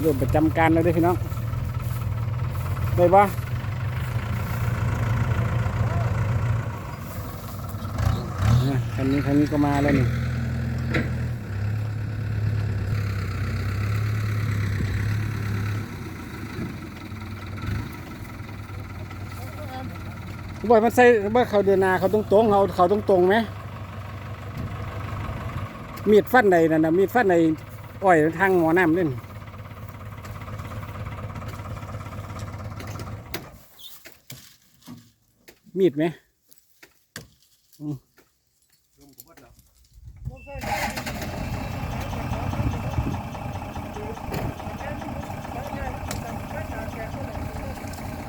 เริ่มประจำการแล้วด้อพี่น้อง ได้ปะคันนี้คันนี้ก็มาแล้วนี่บ่อยมันใส่บ่เขาเดินนาเขาตรงตรงเขาเขาตรงตรงไหมมีดฟันใดนั่นนะมีดฟันใดอ้อยทางหมอน้ำเล่น มีดไหมอืม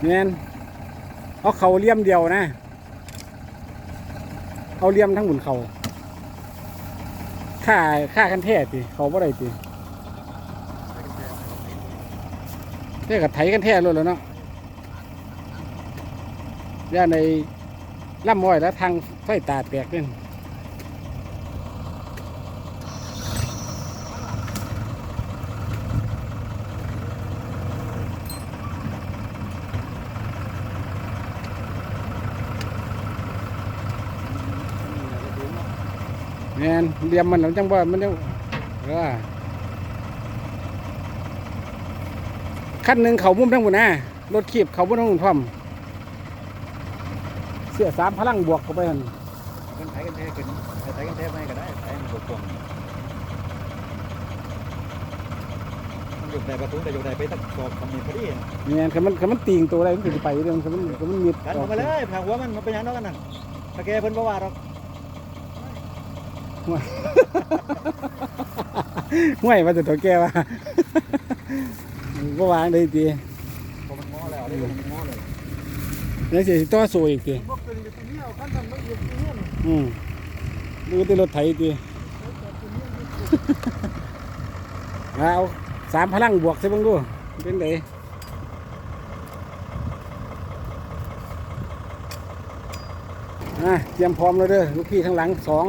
เนียนเอาเขาเลี่ยมเดียวนะ เอาเลี่ยมทั้งหมุนเขาฆ่าฆ่ากันแท้ติเขาบ่ได้ติแท้กับไถกันแท้เลยแล้วเนาะ ย่าในล่ำอ้อยแล้วทางไฟตาแตกเนี่ยแม่นเรียมมันหลังจังบ่มันจะเออขั้นหนึ่งเขามุมทั้งหมดนะรถขีบเขามุมทั้งหมดพร้อม เสียสามพลังบวกเข้าไปหันกันไถกันแท้กันไถกันแท้ไม่ก็ได้ไถมันตรงมันอยู่ในประตูแต่อยู่ในไปตักสอบคำนี้พอดีเนี่ยคันมันคันมันตีงตัวอะไรมันจะไปเรื่องคันมันคันมันมีดกันมาเลยผักหัวมันมันเป็นยังไงกันนั่นตะแกเพิ่นบ่ว่าหรอกห่วยว่าจะตัวแก้ว่าก็วางได้ตีพอมันง้อแล้วนี่มันง้อเลย แล้วเสียตัวโซอีกตีบ่เป็นอยู่ที่นี่เอาคันนั้นมาอยู่ที่นี่น่ะอืมดูที่รถไถตีเอาสามพลังบวกใช่บ้างดูเป็นไงอะเตรียมพร้อมแล้วเด้อลูกพี่ข้างหลังสอง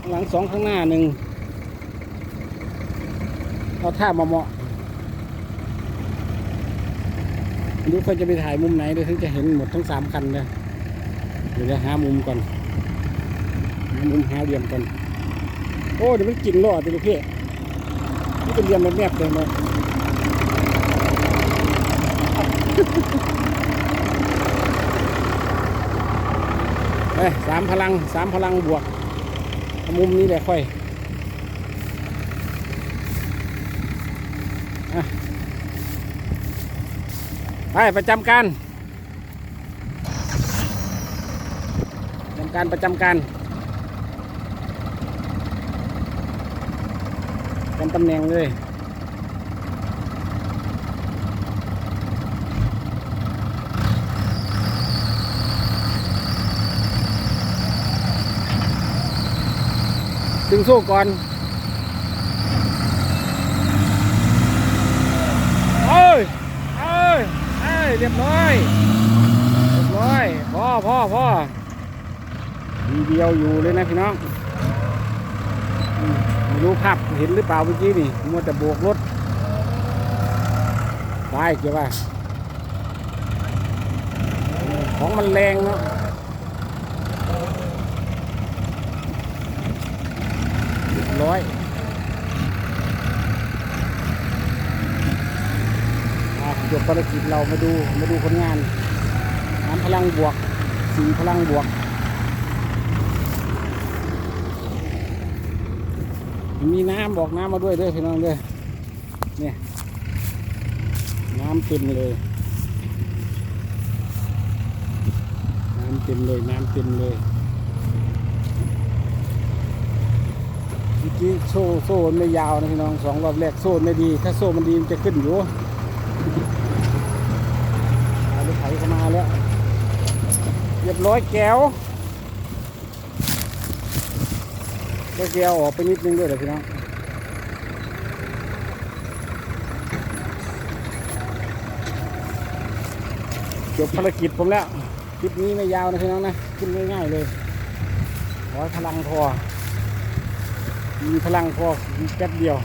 ข้างหลังสองข้างหน้าหนึ่งเอาท่ามาเหมาะ ดูเขาจะไปถ่ายมุมไหนเดี๋ยวถึงจะเห็นหมดทั้งสามคันเลยเดี๋ยวจะหามุมก่อนหามุมหาเหลี่ยมก่อนโอ้เดี๋ยวมันกินล่อติลูกพี่นี่เป็นเรียนแนบเลยมั้ยเอ้ยสามพลังสามพลังบวก มุมนี้แหละค่อย ไปประจำการประจำการประจำการจำตำแหน่งเลยดึงโซ่ก่อนเอ้ยเอ้ย เอ้ยเรียบร้อยเรียบร้อยพ่อพ่อพ่อทีเดียวอยู่เลยนะพี่น้องไม่รู้ภาพเห็นหรือเปล่าเมื่อกี้นี่มัวแต่โบกรถไปเกี่ยวว่าของมันแรงเนาะเรียบร้อยอะ จบภารกิจเรามาดูมาดูผลงานน้ำพลังบวกสีพลังบวกมีน้ำบอกน้ำมาด้วยด้วยพี่น้องเด้วยเนี่ยน้ำเต็มเลย น้ำเต็มเลยน้ำเต็มเลยเมื่อกี้โซ่โซ่ไม่ยาวนะพี่น้องสองรอบแรกโซ่ไม่ดี ถ้าโซ่มันดีมันจะขึ้นอยู่ ถไถเข้ามาแล้วเรียบร้อยแก้วก็แก้วออกไปนิดนึงด้วยเดี๋ยวพี่น้องจบภารกิจผมแล้วคลิปนี้ไม่ยาวนะพี่น้องนะขึ้นง่ายๆเลยขอพลังพอมีพลังพอแป๊บเดียว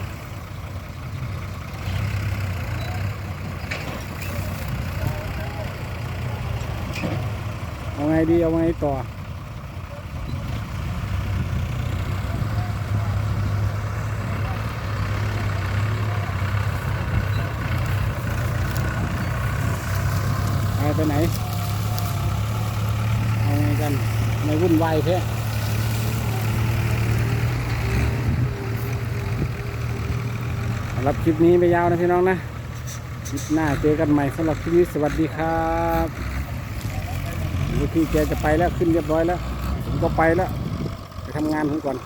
เอาไงดีเอาไงต่อไปไปไหน เอาไงกันไม่วุ่นวายแท้สำหรับคลิปนี้ไม่ยาวนะพี่น้องนะ คลิปหน้าเจอกันใหม่สำหรับคลิปนี้สวัสดีครับ พี่แกจะไปแล้วขึ้นเรียบร้อยแล้ว ผมก็ไปแล้ว ไปทำงานผมก่อน